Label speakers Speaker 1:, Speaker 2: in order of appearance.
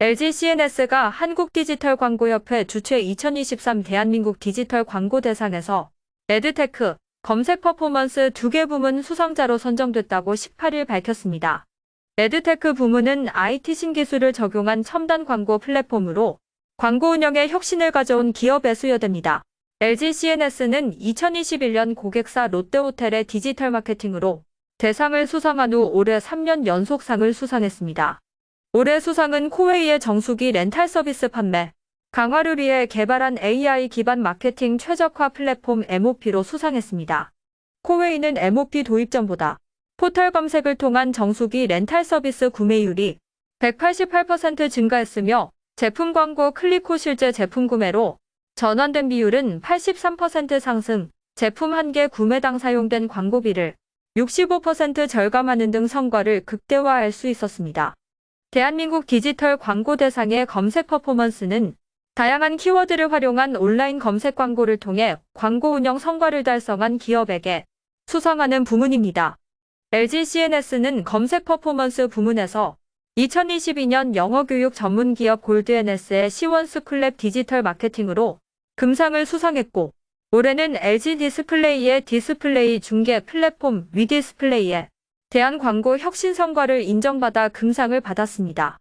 Speaker 1: LG CNS가 한국디지털광고협회 주최 2023 대한민국 디지털 광고 대상에서 에드테크, 검색 퍼포먼스 두 개 부문 수상자로 선정됐다고 18일 밝혔습니다. 에드테크 부문은 IT 신기술을 적용한 첨단 광고 플랫폼으로 광고 운영에 혁신을 가져온 기업에 수여됩니다. LG CNS는 2021년 고객사 롯데호텔의 디지털 마케팅으로 대상을 수상한 후 올해 3년 연속 상을 수상했습니다. 올해 수상은 코웨이의 정수기 렌탈 서비스 판매, 강화를 위해 개발한 AI 기반 마케팅 최적화 플랫폼 MOP로 수상했습니다. 코웨이는 MOP 도입 전보다 포털 검색을 통한 정수기 렌탈 서비스 구매율이 188% 증가했으며 제품 광고 클릭 후 실제 제품 구매로 전환된 비율은 83% 상승, 제품 한 개 구매당 사용된 광고비를 65% 절감하는 등 성과를 극대화할 수 있었습니다. 대한민국 디지털 광고 대상의 검색 퍼포먼스는 다양한 키워드를 활용한 온라인 검색 광고를 통해 광고 운영 성과를 달성한 기업에게 수상하는 부문입니다. LG CNS는 검색 퍼포먼스 부문에서 2022년 영어교육 전문 기업 골드NS의 시원스쿨랩 디지털 마케팅으로 금상을 수상했고 올해는 LG 디스플레이의 디스플레이 중개 플랫폼 위디스플레이에 대한 광고 혁신 성과를 인정받아 금상을 받았습니다.